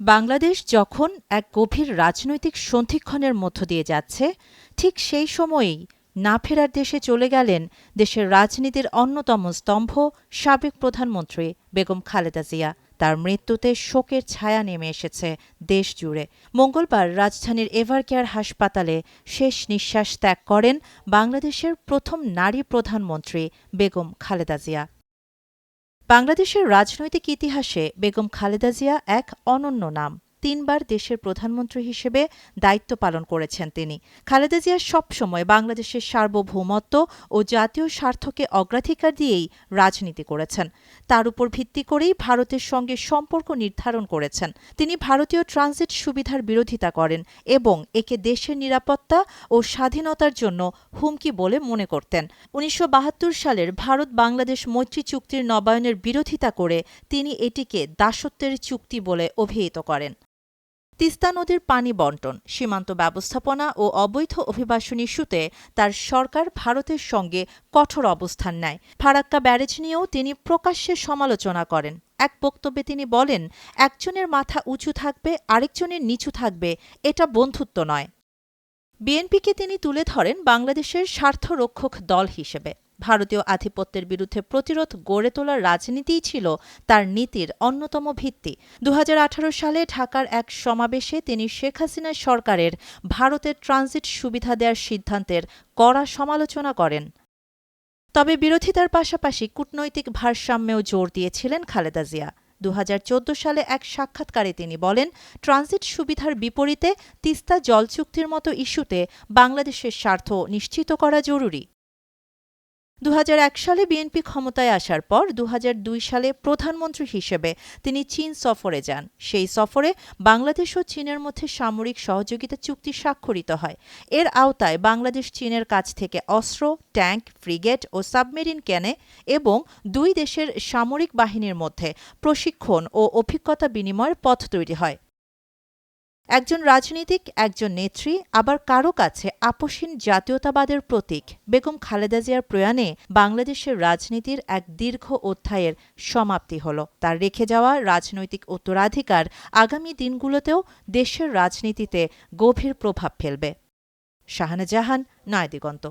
বাংলাদেশ যখন এক গভীর রাজনৈতিক সন্ধিক্ষণের মধ্য দিয়ে যাচ্ছে, ঠিক সেই সময়েই না ফেরার দেশে চলে গেলেন দেশের রাজনীতির অন্যতম স্তম্ভ সাবেক প্রধানমন্ত্রী বেগম খালেদা জিয়া। তার মৃত্যুতে শোকের ছায়া নেমে এসেছে দেশ জুড়ে। মঙ্গলবার রাজধানীর এভারকেয়ার হাসপাতালে শেষ নিঃশ্বাস ত্যাগ করেন বাংলাদেশের প্রথম নারী প্রধানমন্ত্রী বেগম খালেদা জিয়া। বাংলাদেশের রাজনৈতিক ইতিহাসে বেগম খালেদা জিয়া এক অনন্য নাম। তিনবার দেশের প্রধানমন্ত্রী হিসেবে দায়িত্ব পালন করেছেন তিনি। খালেদা জিয়া সবসময় বাংলাদেশের সার্বভৌমত্ব ও জাতীয় স্বার্থকে অগ্রাধিকার দিয়েই রাজনীতি করেছেন। তার উপর ভিত্তি করেই ভারতের সঙ্গে সম্পর্ক নির্ধারণ করেছেন। তিনি ভারতীয় ট্রানজিট সুবিধার বিরোধিতা করেন এবং একে দেশের নিরাপত্তা ও স্বাধীনতার জন্য হুমকি বলে মনে করতেন। উনিশশো বাহাত্তর সালের ভারত বাংলাদেশ মৈত্রী চুক্তির নবায়নের বিরোধিতা করে তিনি এটিকে দাসত্বের চুক্তি বলে অভিহিত করেন। তিস্তা নদীর পানি বন্টন, সীমান্ত ব্যবস্থাপনা ও অবৈধ অভিবাসন ইস্যুতে তার সরকার ভারতের সঙ্গে কঠোর অবস্থান নেয়। ফারাক্কা ব্যারেজ নিয়েও তিনি প্রকাশ্যে সমালোচনা করেন। এক বক্তব্যে তিনি বলেন, একজনের মাথা উঁচু থাকবে, আরেকজনের নিচু থাকবে, এটা বন্ধুত্ব নয়। বিএনপিকে তিনি তুলে ধরেন বাংলাদেশের স্বার্থরক্ষক দল হিসেবে। ভারতীয় আধিপত্যের বিরুদ্ধে প্রতিরোধ গড়ে তোলার রাজনীতিই ছিল তার নীতির অন্যতম ভিত্তি। দু হাজার আঠারো সালে ঢাকার এক সমাবেশে তিনি শেখ হাসিনা সরকারের ভারতের ট্রানজিট সুবিধা দেওয়ার সিদ্ধান্তের কড়া সমালোচনা করেন। তবে বিরোধিতার পাশাপাশি কূটনৈতিক ভারসাম্যেও জোর দিয়েছিলেন খালেদা জিয়া। দু হাজার চৌদ্দ সালে এক সাক্ষাৎকারে তিনি বলেন, ট্রানজিট সুবিধার বিপরীতে তিস্তা জল চুক্তির মতো ইস্যুতে বাংলাদেশের স্বার্থ নিশ্চিত করা জরুরি। দু হাজার এক সালে বিএনপি ক্ষমতায় আসার পর দু হাজার দুই সালে প্রধানমন্ত্রী হিসেবে তিনি চীন সফরে যান। সেই সফরে বাংলাদেশ ও চীনের মধ্যে সামরিক সহযোগিতা চুক্তি স্বাক্ষরিত হয়। এর আওতায় বাংলাদেশ চীনের কাছ থেকে অস্ত্র, ট্যাঙ্ক, ফ্রিগেট ও সাবমেরিন কেনে এবং দুই দেশের সামরিক বাহিনীর মধ্যে প্রশিক্ষণ ও অভিজ্ঞতা বিনিময়ের পথ তৈরি হয়। একজন রাজনীতিক, একজন নেত্রী, আবার কারও কাছে আপসীন জাতীয়তাবাদের প্রতীক বেগম খালেদা জিয়ার প্রয়াণে বাংলাদেশের রাজনীতির এক দীর্ঘ অধ্যায়ের সমাপ্তি হল। তার রেখে যাওয়া রাজনৈতিক উত্তরাধিকার আগামী দিনগুলোতেও দেশের রাজনীতিতে গভীর প্রভাব ফেলবে। শাহানা জাহান নয় দিগন্ত